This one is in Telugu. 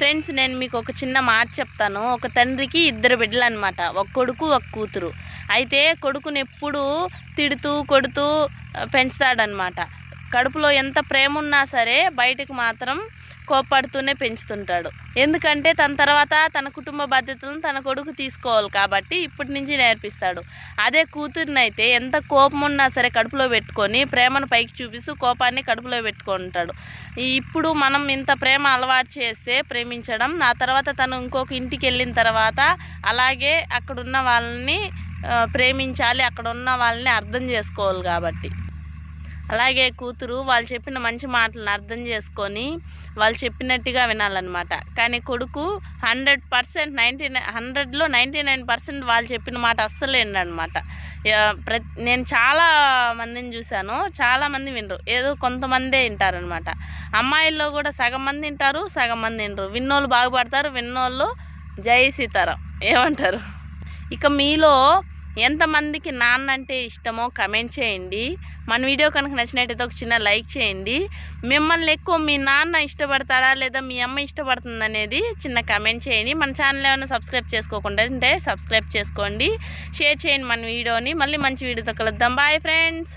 ఫ్రెండ్స్ నేను మీకు ఒక చిన్న మాట చెప్తాను. ఒక తండ్రికి ఇద్దరు బిడ్డలు అనమాట ఒక కొడుకు ఒక కూతురు. అయితే కొడుకుని ఎప్పుడూ తిడుతూ కొడుతూ పెంచుతాడనమాట కడుపులో ఎంత ప్రేమ ఉన్నా సరే బయటకు మాత్రం కోప్పడుతూనే పెంచుతుంటాడు. ఎందుకంటే తన తర్వాత తన కుటుంబ బాధ్యతలను తన కొడుకు తీసుకోవాలి కాబట్టి ఇప్పటి నుంచి నేర్పిస్తాడు. అదే కూతురినైతే ఎంత కోపం ఉన్నా సరే కడుపులో పెట్టుకొని ప్రేమను పైకి చూపిస్తూ కోపాన్ని కడుపులో పెట్టుకుంటాడు. ఇప్పుడు మనం ఇంత ప్రేమ అలవాటు చేస్తే ప్రేమించడం ఆ తర్వాత తను ఇంకొక ఇంటికి వెళ్ళిన తర్వాత అలాగే అక్కడున్న వాళ్ళని ప్రేమించాలి అక్కడ ఉన్న వాళ్ళని అర్థం చేసుకోవాలి కాబట్టి. అలాగే కూతురు వాళ్ళు చెప్పిన మంచి మాటలను అర్థం చేసుకొని వాళ్ళు చెప్పినట్టుగా వినాలన్నమాట. కానీ కొడుకు హండ్రెడ్ పర్సెంట్ నైంటీ నైన్ హండ్రెడ్లో నైంటీ నైన్ పర్సెంట్ వాళ్ళు చెప్పిన మాట అస్సలు వినడనమాట ప్రతి నేను చాలా మందిని చూశాను చాలామంది వినరు. ఏదో కొంతమందే వింటారనమాట అమ్మాయిల్లో కూడా సగం మంది వింటారు సగం మంది వినరు. విన్నోళ్ళు బాగుపడతారు విన్నోళ్ళు జై సీతారాం. ఏమంటారు? ఇక మీలో ఎంతమందికి నాన్న అంటే ఇష్టమో కమెంట్ చేయండి. మన వీడియో కనుక నచ్చినట్టయితే ఒక చిన్న లైక్ చేయండి. మిమ్మల్ని ఎక్కువ మీ నాన్న ఇష్టపడతాడా లేదా మీ అమ్మ ఇష్టపడుతుంది అనేది చిన్న కమెంట్ చేయండి. మన ఛానల్ ఏమైనా సబ్స్క్రైబ్ చేసుకోకుండా ఉంటే సబ్స్క్రైబ్ చేసుకోండి. షేర్ చేయండి మన వీడియోని. మళ్ళీ మంచి వీడియోతో కలుద్దాం. Bye friends.